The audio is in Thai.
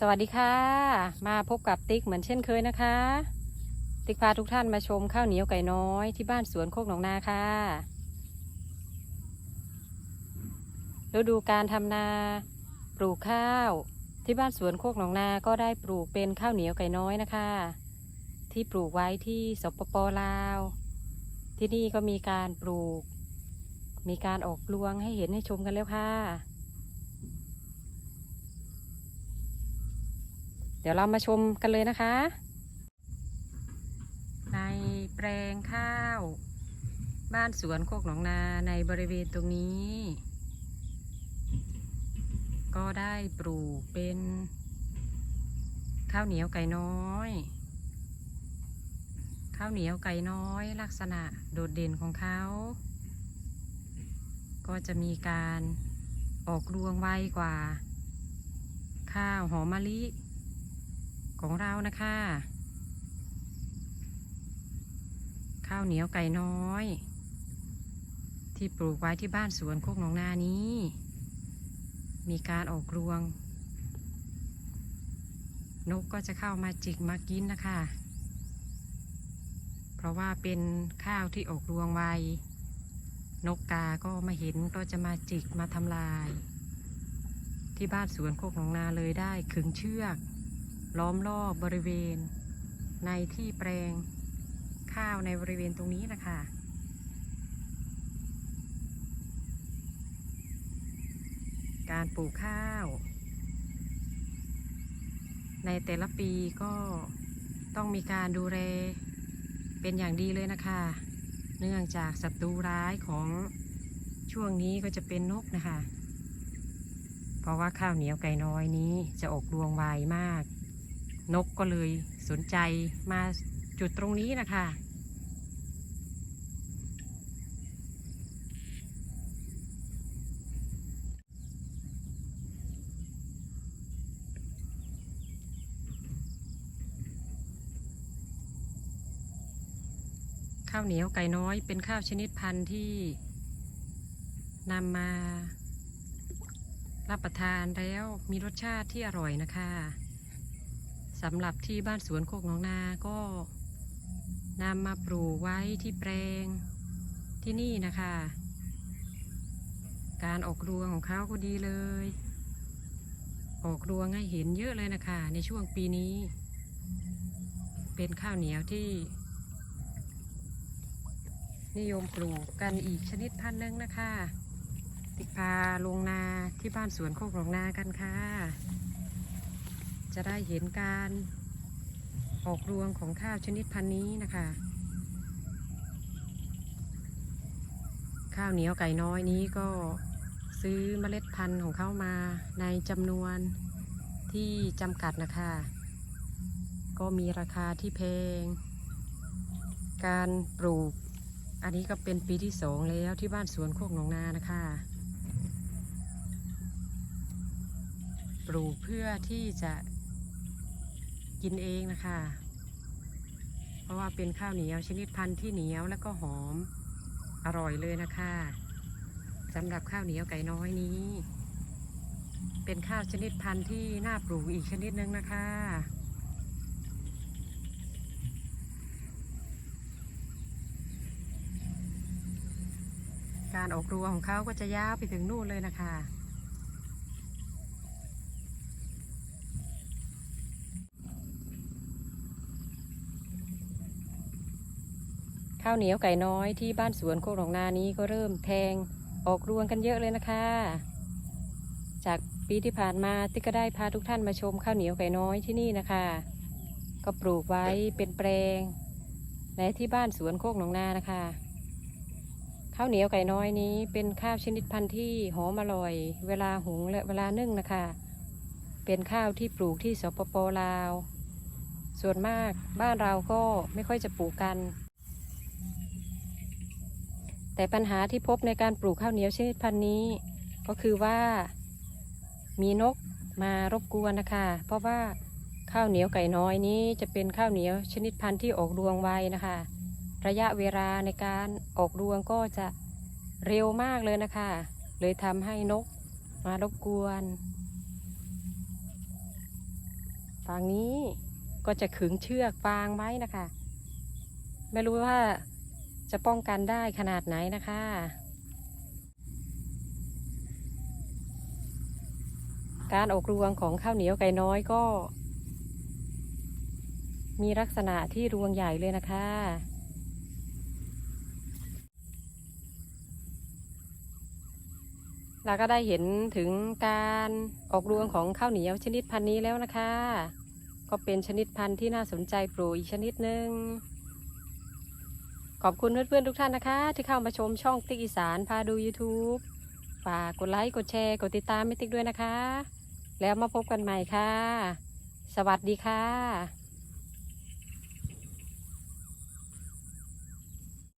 สวัสดีค่ะ มาพบกับติ๊กเหมือนเช่นเคยนะคะ ติ๊กพาทุกท่านมาชมข้าวเหนียวไก่น้อยที่บ้านสวนโคกหนองนาค่ะฤดูการทำนา ปลูกข้าว ที่บ้านสวนโคกหนองนาก็ได้ปลูกเป็นข้าวเหนียวไก่น้อยนะคะ ที่ปลูกไว้ที่สปปลาว ที่นี่ก็มีการปลูก มีการออกรวงให้เห็นให้ชมกันแล้วค่ะ เดี๋ยวเรามาชมกันเลยนะคะ ในแปลงข้าว บ้านสวนโคกหนองนาในบริเวณตรงนี้ ก็ได้ปลูกเป็นข้าวเหนียวไก่น้อย ข้าวเหนียวไก่น้อยลักษณะโดดเด่นของเขา ก็จะมีการออกรวงไวกว่า ข้าวหอมมะลิ ของเรานะคะ ข้าวเหนียวไก่น้อย ที่ปลูกไว้ที่บ้านสวนโคกหนองนานี้ มีการออกรวง นกก็จะเข้ามาจิกมากินนะคะ เพราะว่าเป็นข้าวที่ออกรวงไวนกกาก็มาเห็นก็จะมาจิกมาทำลาย ที่บ้านสวนโคกหนองนาเลยได้ขึงเชือก ล้อมรอบบริเวณ ในที่แปลงข้าวในบริเวณตรงนี้นะคะการปลูกข้าว ในแต่ละปีก็ต้องมีการดูแลเป็นอย่างดีเลยนะคะ เนื่องจากศัตรูร้ายของช่วงนี้ก็จะเป็นนกนะคะ เพราะว่าข้าวเหนียวไก่น้อยนี้จะออกรวงไวมาก นกก็เลยสนใจมาจุดตรงนี้นะคะ ข้าวเหนียวไก่น้อยเป็นข้าวชนิดพันธุ์ที่นำมารับประทานแล้วมีรสชาติที่อร่อยนะคะ สำหรับที่บ้านสวนโคกหนองนาก็นำมาปลูกไว้ที่แปลงที่นี่นะคะ การออกรวงของเขาก็ดีเลย ออกรวงให้เห็นเยอะเลยนะคะ ในช่วงปีนี้ เป็นข้าวเหนียวที่ นิยมปลูกกันอีกชนิดพันธุ์หนึ่งนะคะ ติพาลงนาที่บ้านสวนโคกหนองนากันค่ะ จะได้เห็นการออกรวงของข้าวชนิดพันธุ์นี้นะคะ ข้าวเหนียวไก่น้อยนี้ก็ซื้อเมล็ดพันธุ์ของเขามาในจำนวนที่จำกัดนะคะ ก็มีราคาที่แพง การปลูก อันนี้ก็เป็นปีที่สองแล้วที่บ้านสวนโคกหนองนานะคะ ปลูกเพื่อที่จะ กินเองนะคะ เพราะว่าเป็นข้าวเหนียวชนิดพันธุ์ที่เหนียวและก็หอมอร่อยเลยนะคะสำหรับข้าวเหนียวไก่น้อยนี้ เป็นข้าวชนิดพันธุ์ที่น่าปลูกอีกชนิดหนึงนะคะการออกรวงของเขาก็จะยาวไปถึงนู่นเลยนะคะ ข้าวเหนียวไก่น้อยที่บ้านสวนโคกหนองนานี้ก็เริ่มแทงออกรวงกันเยอะเลยนะคะ จากปีที่ผ่านมาติ๊กก็ได้พาทุกท่านมาชมข้าวเหนียวไก่น้อยที่นี่นะคะ ก็ปลูกไว้เป็นแปลงในที่บ้านสวนโคกหนองนานะคะ ข้าวเหนียวไก่น้อยนี้เป็นข้าวชนิดพันธุ์ที่หอมอร่อย เวลาหุงและเวลานึ่งนะคะ เป็นข้าวที่ปลูกที่สปปลาว ส่วนมากบ้านเราก็ไม่ค่อยจะปลูกกัน แต่ปัญหาที่พบในการปลูกข้าวเหนียวชนิดพันธุ์นี้ ก็คือว่ามีนกมารบกวนนะคะ เพราะว่าข้าวเหนียวไก่น้อยนี้จะเป็นข้าวเหนียวชนิดพันธุ์ที่ออกรวงไวนะคะ ระยะเวลาในการออกรวงก็จะเร็วมากเลยนะคะ เลยทำให้นกมารบกวนฝั่งนี้ก็จะขึงเชือกฟางไว้นะคะ ไม่รู้ว่า จะป้องกันได้ขนาดไหนนะคะ การออกรวงของข้าวเหนียวไก่น้อยก็ มีลักษณะที่รวงใหญ่เลยนะคะเราก็ได้เห็นถึงการออกรวงของข้าวเหนียวชนิดพันธุ์นี้แล้วนะคะ ก็เป็นชนิดพันธุ์ที่น่าสนใจปลูกอีกชนิดหนึ่ง ขอบคุณเพื่อนๆทุกท่านนะคะ ที่เข้ามาชมช่องติ๊กอีสานพาดู YouTube ฝากกดไลค์กดแชร์กดติดตามไม่ติ๊กด้วยนะคะ แล้วมาพบกันใหม่ค่ะ สวัสดีค่ะ